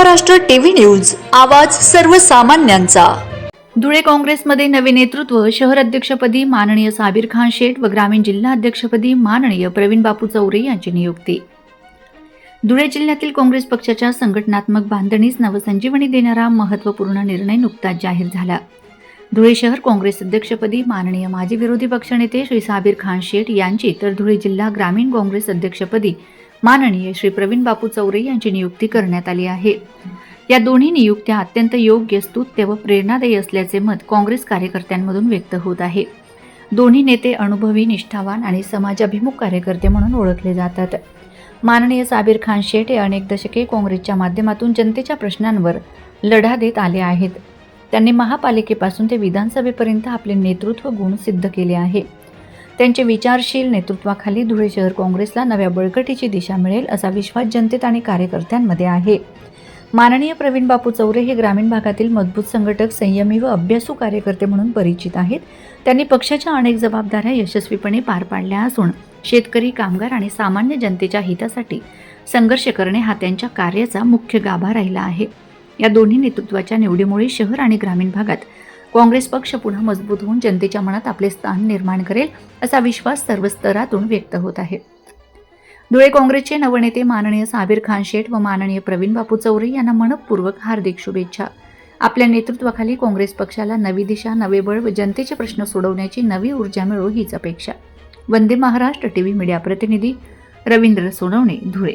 Maharashtra TV news आवाज सर्वसामान्यांचा. धुळे काँग्रेसमध्ये नवे नेतृत्व शहर अध्यक्षपदी माननीय साबीर खान शेठ व ग्रामीण जिल्हा अध्यक्षपदी माननीय प्रवीण बापू चौरे यांची नियुक्ती. धुळे जिल्ह्यातील काँग्रेस पक्षाच्या संघटनात्मक बांधणीस नवसंजीवनी देणारा महत्त्वपूर्ण निर्णय नुकताच जाहीर झाला. धुळे शहर काँग्रेस अध्यक्षपदी माननीय माजी विरोधी पक्षनेते श्री साबीर खान शेठ यांची तर धुळे जिल्हा ग्रामीण काँग्रेस अध्यक्षपदी माननीय श्री प्रवीण बापू चौरे यांची नियुक्ती करण्यात आली आहे. या दोन्ही नियुक्त्या अत्यंत योग्य स्तुत्य व प्रेरणादायी असल्याचे मत काँग्रेस कार्यकर्त्यांमधून व्यक्त होत आहे. दोन्ही नेते अनुभवी निष्ठावान आणि समाजाभिमुख कार्यकर्ते म्हणून ओळखले जातात. माननीय साबीर खान शेठ हे अनेक दशके काँग्रेसच्या माध्यमातून जनतेच्या प्रश्नांवर लढा देत आले आहेत. त्यांनी महापालिकेपासून ते विधानसभेपर्यंत आपले नेतृत्व गुण सिद्ध केले आहे. त्यांचे विचारशील नेतृत्वाखाली धुळे शहर काँग्रेसला नव्या बळकटीची दिशा मिळेल असा विश्वास जनतेत आणि कार्यकर्त्यांमध्ये आहे. माननीय प्रवीण बापू चौरे हे ग्रामीण भागातील मजबूत संघटक संयमी व अभ्यासू कार्यकर्ते म्हणून परिचित आहेत. त्यांनी पक्षाच्या अनेक जबाबदाऱ्या यशस्वीपणे पार पाडल्या असून शेतकरी कामगार आणि सामान्य जनतेच्या हितासाठी संघर्ष करणे हा त्यांच्या कार्याचा मुख्य गाभा राहिला आहे. या दोन्ही नेतृत्वाच्या निवडीमुळे शहर आणि ग्रामीण भागात काँग्रेस पक्ष पुन्हा मजबूत होऊन जनतेच्या मनात आपले स्थान निर्माण करेल असा विश्वास सर्व स्तरातून व्यक्त होत आहे. धुळे काँग्रेसचे नवनेते माननीय साबीर खान शेठ व माननीय प्रवीण बापू चौरे यांना मनपूर्वक हार्दिक शुभेच्छा. आपल्या नेतृत्वाखाली काँग्रेस पक्षाला नवी दिशा नवे बळ व जनतेचे प्रश्न सोडवण्याची नवी ऊर्जा मिळो हीच अपेक्षा. वंदे महाराष्ट्र टीव्ही मीडिया प्रतिनिधी रवींद्र सोनवणे धुळे.